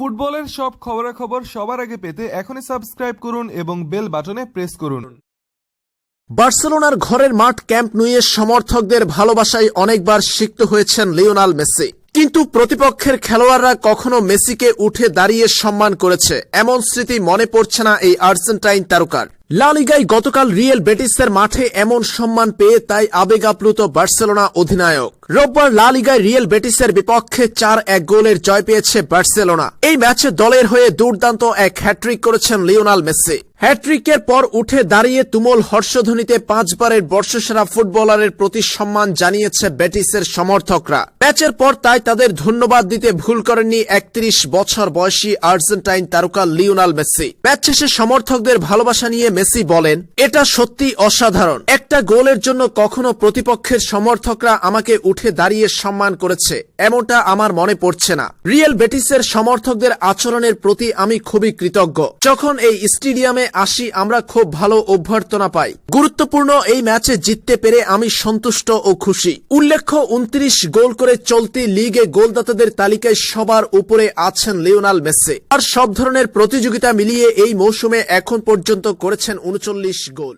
ফুটবলের সব খবরাখবর সবার আগে পেতে এখনই সাবস্ক্রাইব করুন এবং বেল বাটনে প্রেস করুন। বার্সেলোনার ঘরের মাঠ ক্যাম্প নুইয়ের সমর্থকদের ভালোবাসায় অনেকবার সিক্ত হয়েছেন লিওনাল মেসি। কিন্তু প্রতিপক্ষের খেলোয়াড়রা কখনো মেসিকে উঠে দাঁড়িয়ে সম্মান করেছে। এমন স্মৃতি মনে পড়ছে না এই আর্জেন্টাইন তারকার। লা লিগায় গতকাল রিয়েল বেটিসের মাঠে এমন সম্মান পেয়ে তাই আবেগ আপ্লুত বার্সেলোনা অধিনায়ক। রোববার লা লিগায় রিয়েল বেটিসের বিপক্ষে চার এক গোলের জয় পেয়েছে বার্সেলোনা। এই ম্যাচে দলের হয়ে দুর্দান্ত এক হ্যাট্রিক করেছেন লিওনাল মেসি। হ্যাট্রিকের পর উঠে দাঁড়িয়ে তুমুল হর্ষধ্বনিতে পাঁচবারের বর্ষসেরা ফুটবলারের প্রতি সম্মান জানিয়েছে বেটিসের সমর্থকরা। ম্যাচের পর তাই তাদের ধন্যবাদ দিতে ভুল করেননি একত্রিশ বছর বয়সী আর্জেন্টাইন তারকা লিওনাল মেসি। ম্যাচ শেষে সমর্থকদের ভালোবাসা নিয়ে মেসি বলেন, এটা সত্যি অসাধারণ। একটা গোলের জন্য কখনো প্রতিপক্ষের সমর্থকরা আমাকে উঠে দাঁড়িয়ে সম্মান করেছে। এমনটা আমার মনে পড়ছে না। রিয়েল বেটিসের সমর্থকদের আচরণের প্রতি আমি খুবই কৃতজ্ঞ। যখন এই স্টেডিয়ামে আসি, আমরা খুব ভালো অভ্যর্থনা পাই। গুরুত্বপূর্ণ এই ম্যাচে জিততে পেরে আমি সন্তুষ্ট ও খুশি। উল্লেখ্য, উনত্রিশ গোল করে চলতি লিগে গোলদাতাদের তালিকায় সবার উপরে আছেন লিওনাল মেসি। আর সব ধরনের প্রতিযোগিতা মিলিয়ে এই মৌসুমে এখন পর্যন্ত করেছেন উনচল্লিশ গোল।